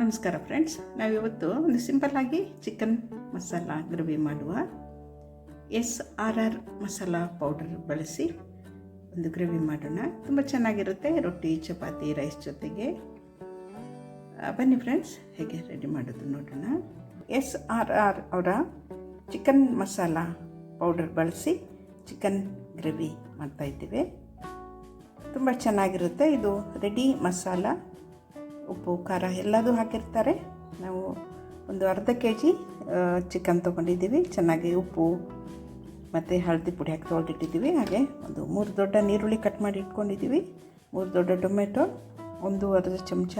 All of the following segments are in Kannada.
ನಮಸ್ಕಾರ ಫ್ರೆಂಡ್ಸ್. ನಾವಿವತ್ತು ಒಂದು ಸಿಂಪಲ್ಲಾಗಿ ಚಿಕನ್ ಮಸಾಲ ಗ್ರೇವಿ ಮಾಡುವ S R R masala powder ಬಳಸಿ ಒಂದು ಗ್ರೇವಿ ಮಾಡೋಣ. ತುಂಬ ಚೆನ್ನಾಗಿರುತ್ತೆ. ರೊಟ್ಟಿ, ಚಪಾತಿ, ರೈಸ್ ಜೊತೆಗೆ. ಬನ್ನಿ ಫ್ರೆಂಡ್ಸ್. ಹೇಗೆ ರೆಡಿ ಮಾಡೋದು ನೋಡೋಣ. ಎಸ್ ಆರ್ ಆರ್ ಅವರ ಚಿಕನ್ ಮಸಾಲ ಪೌಡರ್ ಬಳಸಿ ಚಿಕನ್ ಗ್ರೇವಿ ಮಾಡ್ತಾಯಿದ್ದೀವಿ ತುಂಬ ಚೆನ್ನಾಗಿರುತ್ತೆ. ಇದು ರೆಡಿ ಮಸಾಲ ಉಪ್ಪು, ಖಾರ ಎಲ್ಲದೂ ಹಾಕಿರ್ತಾರೆ. ನಾವು ಒಂದು ಅರ್ಧ ಕೆ ಜಿ ಚಿಕನ್ ತೊಗೊಂಡಿದ್ದೀವಿ. ಚೆನ್ನಾಗಿ ಉಪ್ಪು ಮತ್ತು ಹಳದಿ ಪುಡಿ ಹಾಕಿ ತೊಳೆದಿಟ್ಟಿದ್ದೀವಿ. ಹಾಗೆ ಒಂದು ಮೂರು ದೊಡ್ಡ ನೀರುಳ್ಳಿ ಕಟ್ ಮಾಡಿ ಇಟ್ಕೊಂಡಿದ್ದೀವಿ. ಮೂರು ದೊಡ್ಡ ಟೊಮೆಟೊ, ಒಂದು ಅರ್ಧ ಚಮಚ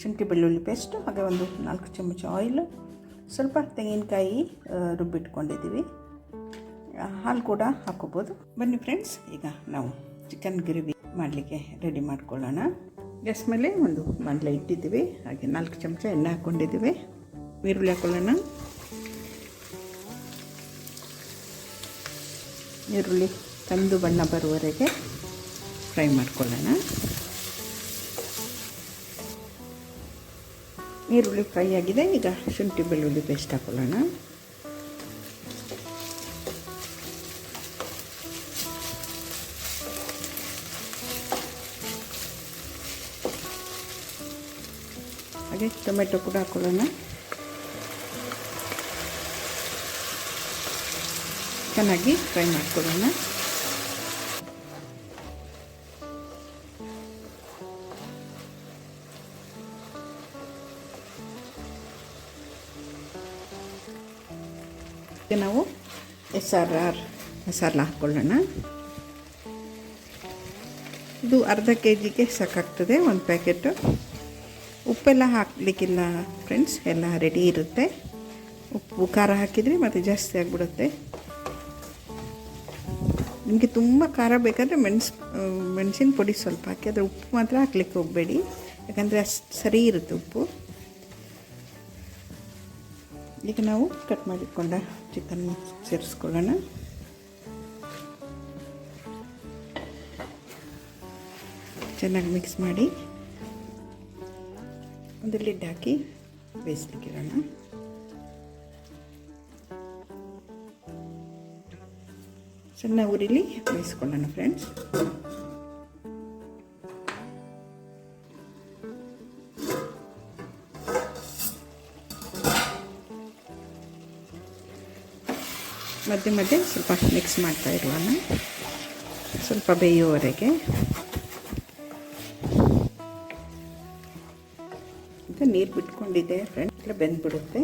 ಶುಂಠಿ ಬೆಳ್ಳುಳ್ಳಿ ಪೇಸ್ಟು ಹಾಗೆ ಒಂದು ನಾಲ್ಕು ಚಮಚ ಆಯಿಲು ಸ್ವಲ್ಪ ತೆಂಗಿನಕಾಯಿ ರುಬ್ಬಿಟ್ಕೊಂಡಿದ್ದೀವಿ. ಹಾಲು ಕೂಡ ಹಾಕೋಬೋದು ಬನ್ನಿ ಫ್ರೆಂಡ್ಸ್ ಈಗ ನಾವು ಚಿಕನ್ ಗ್ರೇವಿ ಮಾಡಲಿಕ್ಕೆ ರೆಡಿ ಮಾಡ್ಕೊಳ್ಳೋಣ. ಗ್ಯಾಸ್ ಮೇಲೆ ಒಂದು ಬಾಣಲೆ ಇಟ್ಟಿದ್ದೀವಿ. ಹಾಗೆ ನಾಲ್ಕು ಚಮಚ ಎಣ್ಣೆ ಹಾಕ್ಕೊಂಡಿದ್ದೀವಿ. ಈರುಳ್ಳಿ ಹಾಕೊಳ್ಳೋಣ. ಈರುಳ್ಳಿ ಕಂದು ಬಣ್ಣ ಬರುವವರೆಗೆ ಫ್ರೈ ಮಾಡ್ಕೊಳ್ಳೋಣ. ಈರುಳ್ಳಿ ಫ್ರೈ ಆಗಿದೆ. ಈಗ ಶುಂಠಿ ಬೆಳ್ಳುಳ್ಳಿ ಪೇಸ್ಟ್ ಹಾಕ್ಕೊಳ್ಳೋಣ ಹಾಗೆ ಟೊಮೆಟೊ ಕೂಡ ಹಾಕೊಳ್ಳೋಣ. ಚೆನ್ನಾಗಿ ಫ್ರೈ ಮಾಡ್ಕೊಳ್ಳೋಣ. ನಾವು ಎಸ್ ಆರ್ ಆರ್ ಮಸಾಲ ಹಾಕ್ಕೊಳ್ಳೋಣ ಇದು ಅರ್ಧ ಕೆ ಜಿಗೆ ಸಾಕಾಗ್ತದೆ, ಒಂದು ಪ್ಯಾಕೆಟು. ಉಪ್ಪೆಲ್ಲ ಹಾಕಲಿಕ್ಕಿಲ್ಲ ಫ್ರೆಂಡ್ಸ್ ಎಲ್ಲ ರೆಡಿ ಇರುತ್ತೆ. ಉಪ್ಪು, ಖಾರ ಹಾಕಿದರೆ ಮತ್ತು ಜಾಸ್ತಿ ಆಗಿಬಿಡುತ್ತೆ. ನಿಮಗೆ ತುಂಬ ಖಾರ ಬೇಕಾದರೆ ಮೆಣಸು ಮೆಣಸಿನ ಪುಡಿ ಸ್ವಲ್ಪ ಹಾಕಿ, ಅದರ ಉಪ್ಪು ಮಾತ್ರ ಹಾಕ್ಲಿಕ್ಕೆ ಹೋಗಬೇಡಿ. ಯಾಕಂದರೆ ಅಷ್ಟು ಸರಿ ಇರುತ್ತೆ ಉಪ್ಪು. ಈಗ ನಾವು ಕಟ್ ಮಾಡಿಟ್ಕೊಂಡ ಚಿಕನ್ ಸೇರಿಸ್ಕೊಳ್ಳೋಣ. ಚೆನ್ನಾಗಿ ಮಿಕ್ಸ್ ಮಾಡಿ. ಒಂದು ಲಿಡ್ ಹಾಕಿ ಬೇಯಿಸ್ಲಿಕ್ಕಿರೋಣ ಸಣ್ಣ ಉರಿಲಿ ಬೇಯಿಸ್ಕೊಳ್ಳೋಣ ಫ್ರೆಂಡ್ಸ್ ಮಧ್ಯೆ ಮಧ್ಯೆ ಸ್ವಲ್ಪ ಮಿಕ್ಸ್ ಮಾಡ್ತಾ ಇರೋಣ. ಸ್ವಲ್ಪ ಬೇಯುವವರೆಗೆ ನೀರು ಬಿಟ್ಕೊಂಡಿದೆ ಫ್ರೆಂಡ್ ಎಲ್ಲ ಬೆಂದ್ಬಿಡುತ್ತೆ.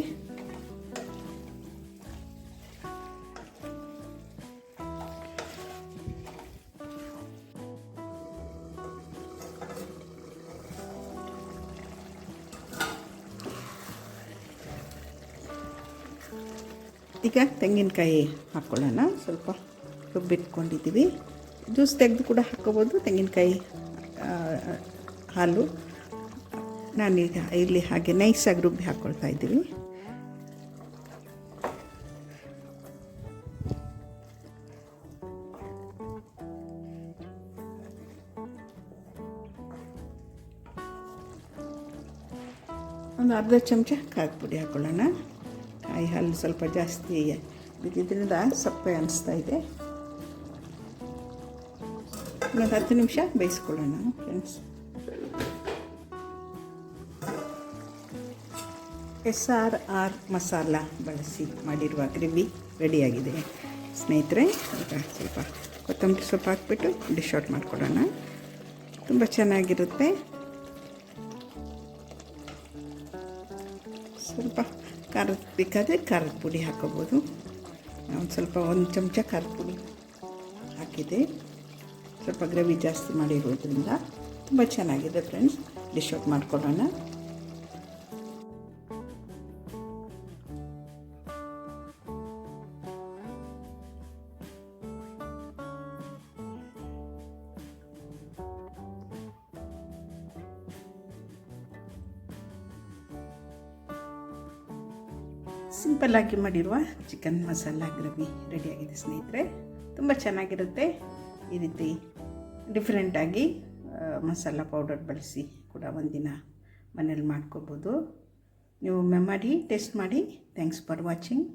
ಈಗ ತೆಂಗಿನಕಾಯಿ ಹಾಕ್ಕೊಳ್ಳೋಣ ಸ್ವಲ್ಪ ರುಬ್ಬಿಟ್ಕೊಂಡಿದ್ದೀವಿ ಜ್ಯೂಸ್ ತೆಗೆದು ಕೂಡ ಹಾಕ್ಕೋಬೋದು. ತೆಂಗಿನಕಾಯಿ ಹಾಲು. ನಾನೀಗ ಇಲ್ಲಿ ಹಾಗೆ ನೈಸಾಗಿ ರುಬ್ಬಿ ಹಾಕ್ಕೊಳ್ತಾ ಇದ್ದೀವಿ. ಒಂದು ಅರ್ಧ ಚಮಚ ಖಾರದ ಪುಡಿ ಹಾಕ್ಕೊಳ್ಳೋಣ ಕಾಯಿ ಹಾಲು ಸ್ವಲ್ಪ ಜಾಸ್ತಿ ಬಿದ್ದಿದ್ದರಿಂದ ಸಪ್ಪೆ ಅನಿಸ್ತಾ ಇದೆ. ಇನ್ನೊಂದು ಹತ್ತು ನಿಮಿಷ ಬೇಯಿಸ್ಕೊಳ್ಳೋಣ friends S R R masala ಬಳಸಿ ಮಾಡಿರುವ ಗ್ರೇವಿ ರೆಡಿಯಾಗಿದೆ. ಸ್ನೇಹಿತರೆ, ಈಗ ಸ್ವಲ್ಪ ಕೊತ್ತಂಬರಿ ಸೊಪ್ಪು ಹಾಕ್ಬಿಟ್ಟು ಡಿಶ್ ಔಟ್ ಮಾಡಿಕೊಡೋಣ. ತುಂಬ ಚೆನ್ನಾಗಿರುತ್ತೆ. ಸ್ವಲ್ಪ ಖಾರದ ಬೇಕಾದರೆ ಖಾರದ ಪುಡಿ ಹಾಕೋಬೋದು. ಒಂದು ಸ್ವಲ್ಪ ಒಂದು ಚಮಚ ಖಾರದ ಪುಡಿ ಹಾಕಿದೆ. ಸ್ವಲ್ಪ ಗ್ರೇವಿ ಜಾಸ್ತಿ ಮಾಡಿರೋದ್ರಿಂದ ತುಂಬ ಚೆನ್ನಾಗಿದೆ ಫ್ರೆಂಡ್ಸ್ ಡಿಶ್ ಔಟ್ ಮಾಡ್ಕೊಳ್ಳೋಣ ಸಿಂಪಲ್ಲಾಗಿ ಮಾಡಿರುವ ಚಿಕನ್ ಮಸಾಲ ಗ್ರೇವಿ ರೆಡಿಯಾಗಿದೆ ಸ್ನೇಹಿತರೆ. ತುಂಬ ಚೆನ್ನಾಗಿರುತ್ತೆ. ಈ ರೀತಿ ಡಿಫ್ರೆಂಟಾಗಿ ಮಸಾಲ ಪೌಡರ್ ಬಳಸಿ ಕೂಡ ಒಂದಿನ ಮನೇಲಿ ಮಾಡ್ಕೋಬೋದು. ನೀವು ಒಮ್ಮೆ ಮಾಡಿ ಟೇಸ್ಟ್ ಮಾಡಿ. Thanks for watching